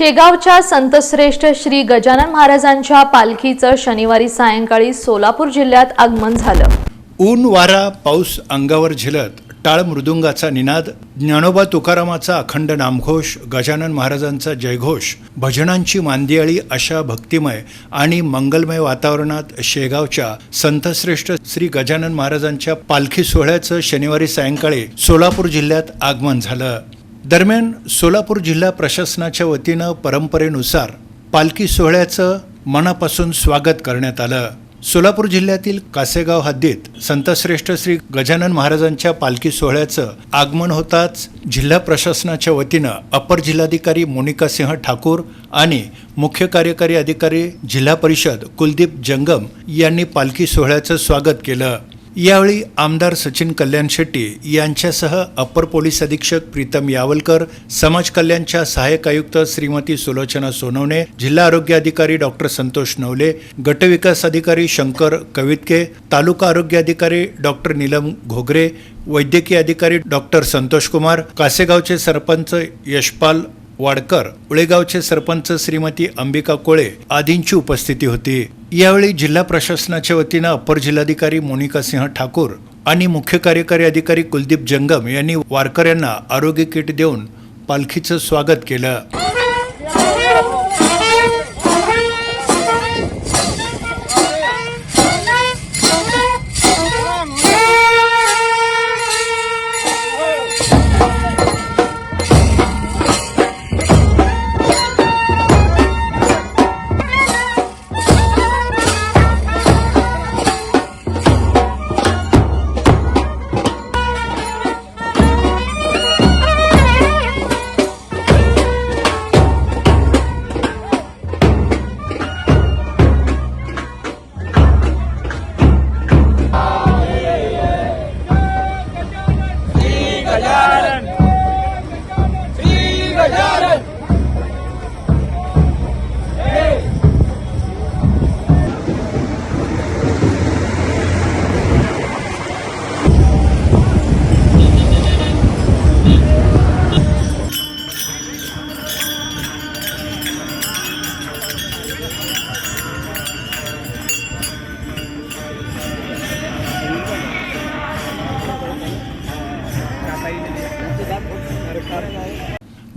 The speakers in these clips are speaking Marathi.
शेगावच्या संतश्रेष्ठ श्री गजानन महाराजांच्या पालखीचं शनिवारी सायंकाळी सोलापूर जिल्ह्यात आगमन झालं. ऊन वारा पाऊस अंगावर झिलत टाळ मृदुंगाचा निनाद ज्ञानोबा तुकारामाचा अखंड नामघोष गजानन महाराजांचा जयघोष भजनांची मांदियाळी अशा भक्तिमय आणि मंगलमय वातावरणात शेगावच्या संतश्रेष्ठ श्री गजानन महाराजांच्या पालखी सोहळ्याचं शनिवारी सायंकाळी सोलापूर जिल्ह्यात आगमन झालं. दरम्यान सोलापूर जिल्हा प्रशासनाच्या वतीनं परंपरेनुसार पालखी सोहळ्याचं मनापासून स्वागत करण्यात आलं. सोलापूर जिल्ह्यातील कासेगाव हद्दीत संतश्रेष्ठ श्री गजानन महाराजांच्या पालखी सोहळ्याचं आगमन होताच जिल्हा प्रशासनाच्या वतीनं अपर जिल्हाधिकारी मोनिका सिंह ठाकूर आणि मुख्य कार्यकारी अधिकारी जिल्हा परिषद कुलदीप जंगम यांनी पालखी सोहळ्याचं स्वागत केलं. यावेळी आमदार सचिन कल्याण शेट्टी यांच्यासह अप्पर पोलीस अधीक्षक प्रीतम यावलकर समाज कल्याणच्या सहाय्यक आयुक्त श्रीमती सुलोचना सोनवणे जिल्हा आरोग्य अधिकारी डॉक्टर संतोष नवले गटविकास अधिकारी शंकर कवितके तालुका आरोग्य अधिकारी डॉक्टर नीलम घोगरे वैद्यकीय अधिकारी डॉक्टर संतोष कुमार कासेगावचे सरपंच यशपाल वाडकर उळेगावचे सरपंच श्रीमती अंबिका कोळे आदींची उपस्थिती होती. यावेळी जिल्हा प्रशासनाच्या वतीनं अपर जिल्हाधिकारी मोनिका सिंह ठाकूर आणि मुख्य कार्यकारी अधिकारी कुलदीप जंगम यांनी वारकऱ्यांना आरोग्य किट देऊन पालखीचं स्वागत केलं.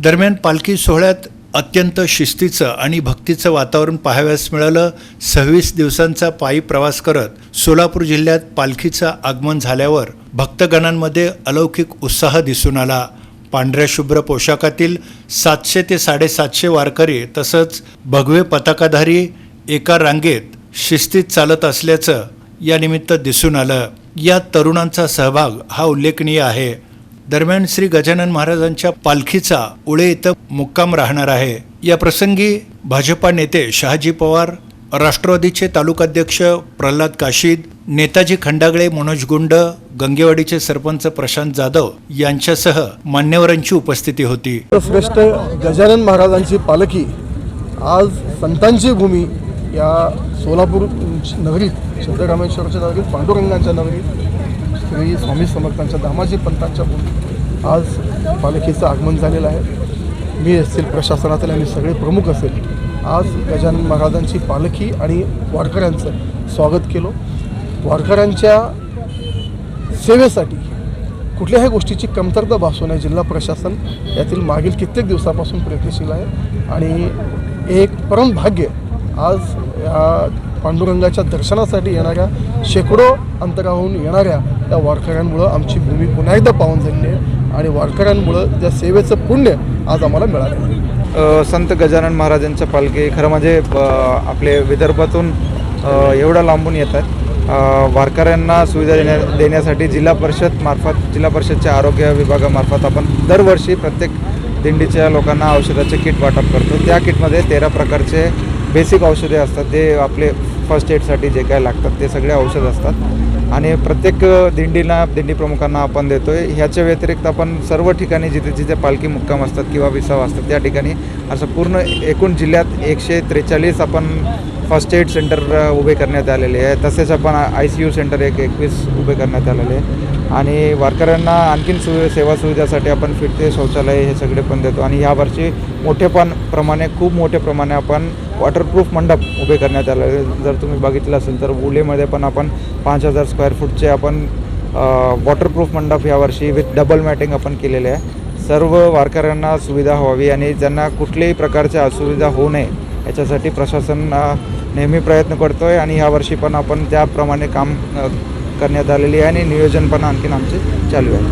दरम्यान पालखी सोहळ्यात अत्यंत शिस्तीचं आणि भक्तीचं वातावरण पाहाव्यास मिळालं. सव्वीस दिवसांचा पायी प्रवास करत सोलापूर जिल्ह्यात पालखीचं आगमन झाल्यावर भक्तगणांमध्ये अलौकिक उत्साह दिसून आला. पांढऱ्या शुभ्र पोशाखातील सातशे ते साडेसातशे वारकरी तसंच भगवे पताकाधारी एका रांगेत शिस्तीत चालत असल्याचं यानिमित्त दिसून आलं. या तरुणांचा सहभाग हा उल्लेखनीय आहे. दरम्यान श्री गजानन महाराजांच्या पालखीचा उळे इथं मुक्काम राहणार आहे. या प्रसंगी भाजपा नेते शहाजी पवार राष्ट्रवादीचे तालुकाध्यक्ष प्रल्हाद काशीद नेताजी खंडागळे मनोज गुंड गंगेवाडीचे सरपंच प्रशांत जाधव यांच्यासह मान्यवरांची उपस्थिती होती. श्रेष्ठ गजानन महाराजांची पालखी आज संतांची भूमी या सोलापूर नगरीत सिद्धरामेश्वरच्या नगरीत पांडुरंगांच्या नगरीत श्री स्वामी समर्थांच्या दामाजी पंतांच्या आज पालखीचं आगमन झालेलं आहे. मी असतील प्रशासनातील आणि सगळे प्रमुख असेल. आज गजानन महाराजांची पालखी आणि वारकऱ्यांचं स्वागत केलो. वारकऱ्यांच्या सेवेसाठी कुठल्याही गोष्टीची कमतरता भासू नये जिल्हा प्रशासन यातील मागील कित्येक दिवसापासून प्रयत्नशील आहे. आणि एक परम भाग्य आज पांडुरंगाच्या दर्शनासाठी येणाऱ्या शेकडो अंतराहून येणाऱ्या त्या वारकऱ्यांमुळं आमची भूमी पुन्हा एकदा पाहून झालेली आहे आणि वारकऱ्यांमुळं त्या सेवेचं पुण्य आज आम्हाला मिळालं आहे. संत गजानन महाराजांच्या पालखी खरं म्हणजे आपले विदर्भातून एवढा एवढं लांबून येतात आहेत. वारकऱ्यांना सुविधा देण्या देण्यासाठी जिल्हा परिषद मार्फत जिल्हा परिषदच्या आरोग्य विभागामार्फत आपण दरवर्षी प्रत्येक दिंडीच्या लोकांना औषधाचे किट वाटप करतो. त्या किटमध्ये तेरा प्रकारचे बेसिक औषधे असतात ते आपले फर्स्ट एडसाठी जे काय लागतात ते सगळे औषध असतात. आणि प्रत्येक दिंडीला दिंडी प्रमुखांना आपण देतो आहे ह्याच्या व्यतिरिक्त आपण सर्व ठिकाणी जिथे जिथे पालखी मुक्काम असतात किंवा विसाव असतात त्या ठिकाणी असं पूर्ण एकूण जिल्ह्यात एकशे त्रेचाळीस आपण फर्स्ट एड सेंटर उभे करण्यात आलेले आहे तसेच आपण आय सी यू सेंटर एक एकवीस उभे करण्यात आलेले आहे आणि वारकऱ्यांना आणखीन सु सेवा सुविधासाठी आपण फिरते शौचालय हे सगळे पण देतो. आणि यावर्षी मोठेपण प्रमाणे खूप मोठ्या प्रमाणे आपण वॉटरप्रूफ मंडप उभे करण्यात आले. जर तुम्ही बघितलं असेल तर उलेमध्ये पण आपण पाच हजार स्क्वेअर फूटचे आपण वॉटरप्रूफ मंडप यावर्षी विथ डबल मॅटिंग आपण केलेले आहे. सर्व वारकऱ्यांना सुविधा व्हावी आणि ज्यांना कुठल्याही प्रकारच्या असुविधा होऊ नये याच्यासाठी प्रशासन नेहमी प्रयत्न करतो आहे आणि यावर्षी पण आपण त्याप्रमाणे काम करण्यात आलेली आहे आणि नियोजन पण आणखीन आमचे चालू आहे.